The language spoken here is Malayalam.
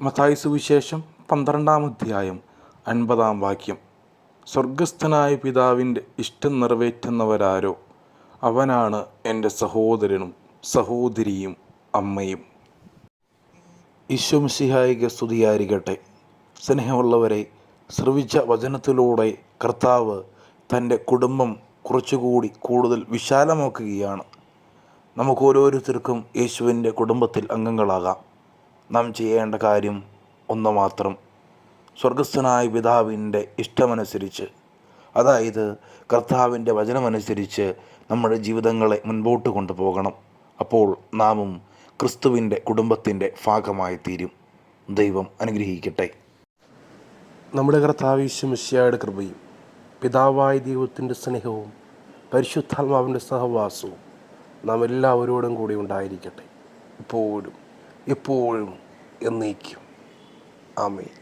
മത്തായി സുവിശേഷം പന്ത്രണ്ടാം അധ്യായം അൻപതാം വാക്യം. സ്വർഗസ്ഥനായ പിതാവിന്റെ ഇഷ്ടം നിറവേറ്റുന്നവരാരോ? അവനാണ് എന്റെ സഹോദരനും സഹോദരിയും അമ്മയും. ഈശ്വംസിഹായിക സ്തുതിയായിരിക്കട്ടെ. സ്നേഹമുള്ളവരെ ശ്രവിച്ച വചനത്തിലൂടെ കർത്താവ് തന്റെ കുടുംബം കുറച്ചുകൂടി കൂടുതൽ വിശാലമാക്കുകയാണ്. നമുക്ക് ഓരോരുത്തർക്കും യേശുവിന്റെ കുടുംബത്തിൽ അംഗങ്ങളാകാം. നാം ചെയ്യേണ്ട കാര്യം ഒന്ന് മാത്രം. സ്വർഗസ്ഥനായ പിതാവിന്റെ ഇഷ്ടമനുസരിച്ച് അതായത് കർത്താവിന്റെ വചനമനുസരിച്ച് നമ്മുടെ ജീവിതങ്ങളെ മുൻപോട്ട് കൊണ്ടുപോകണം. അപ്പോൾ നാമും ക്രിസ്തുവിന്റെ കുടുംബത്തിന്റെ ഭാഗമായി തീരും ദൈവം അനുഗ്രഹിക്കട്ടെ. നമ്മുടെ കർത്താവിശ്വമിശ്യയുടെ കൃപയും പിതാവായ ദൈവത്തിന്റെ സ്നേഹവും പരിശുദ്ധാത്മാവിന്റെ സഹവാസവും നാം എല്ലാവരോടും കൂടി ഉണ്ടായിരിക്കട്ടെ. ഇപ്പോഴും എപ്പോഴും എന്നേക്കും ആമേൻ